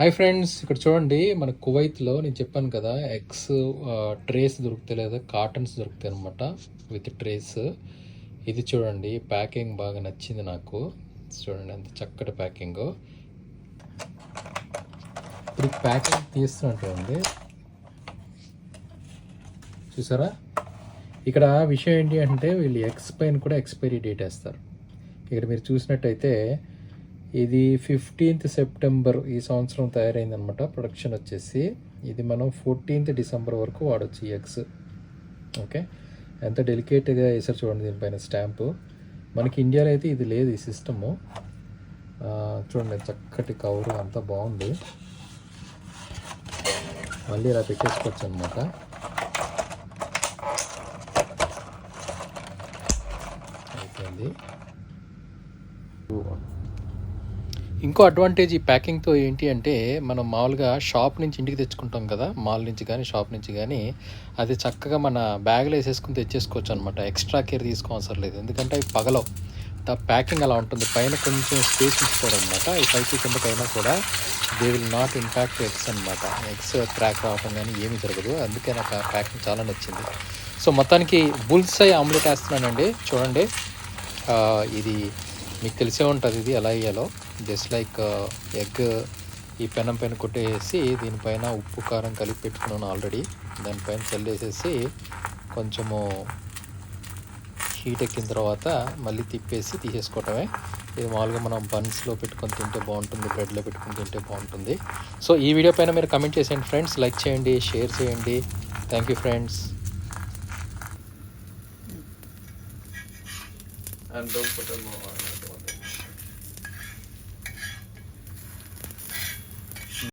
Hi friends ఇక్కడ చూడండి మన కువైత్లో నేను చెప్పాను కదా ఎగ్స్ ట్రేస్ దొరుకుతాయి లేదా కాటన్స్ దొరుకుతాయి అనమాట విత్ ట్రేస్. ఇది చూడండి ప్యాకింగ్ బాగా నచ్చింది నాకు. చూడండి ఎంత చక్కటి ప్యాకింగ్. ఇప్పుడు ప్యాకింగ్ తీస్తున్నట్టుంది చూసారా? ఇక్కడ విషయం ఏంటి అంటే వీళ్ళు ఎగ్స్ పైన కూడా ఎక్స్పైరీ డేట్ వేస్తారు. ఇక్కడ మీరు చూసినట్టయితే ఇది ఫిఫ్టీన్త్ సెప్టెంబర్ ఈ సంవత్సరం తయారైందనమాట ప్రొడక్షన్ వచ్చేసి ఇది మనం ఫోర్టీన్త్ డిసెంబర్ వరకు వాడచ్చు ఈ ఎగ్స్ ఓకే ఎంత డెలికేట్గా వేసారు చూడండి దీనిపైన స్టాంపు మనకి ఇండియాలో అయితే ఇది లేదు ఈ సిస్టము చూడండి చక్కటి కవరు అంతా బాగుంది. మళ్ళీ ఇలా పెట్టేసుకోవచ్చు అనమాట అయిపోయింది. ఇంకో అడ్వాంటేజ్ ఈ ప్యాకింగ్తో ఏంటి అంటే మనం మామూలుగా షాప్ నుంచి ఇంటికి తెచ్చుకుంటాం కదా మాల్ నుంచి కానీ షాప్ నుంచి కానీ అది చక్కగా మన బ్యాగ్లో వేసేసుకుని తెచ్చేసుకోవచ్చు అనమాట ఎక్స్ట్రా కేర్ తీసుకోవసరం లేదు. ఎందుకంటే అవి పగలవు. ద ప్యాకింగ్ అలా ఉంటుంది. పైన కొంచెం స్పేస్ ఇచ్చుకోవడం అనమాట ఈ పైకి కిందకైనా కూడా they will not impact eggs అనమాట ఎగ్స్ క్రాక్ రావడం కానీ ఏమీ జరగదు. అందుకే నాకు ఆ ప్యాకింగ్ చాలా నచ్చింది. సో మొత్తానికి బుల్సై ఆమ్లెట్ వేస్తున్నానండి. చూడండి. ఇది మీకు తెలిసే ఉంటుంది ఇది ఎలా వేయాలో. జస్ట్ లైక్ ఎగ్ ఈ పెనం పైన కొట్టేసి దీనిపైన ఉప్పు కారం కలిపి పెట్టుకున్నాను ఆల్రెడీ దానిపైన చల్లేసేసి కొంచెము హీట్ ఎక్కిన తర్వాత మళ్ళీ తిప్పేసి తీసేసుకోవటమే. ఇది మామూలుగా మనం బన్స్లో పెట్టుకొని తింటే బాగుంటుంది బ్రెడ్లో పెట్టుకొని తింటే బాగుంటుంది. సో ఈ వీడియో పైన మీరు కమెంట్ చేసేయండి ఫ్రెండ్స్ లైక్ చేయండి షేర్ చేయండి. Thank you friends and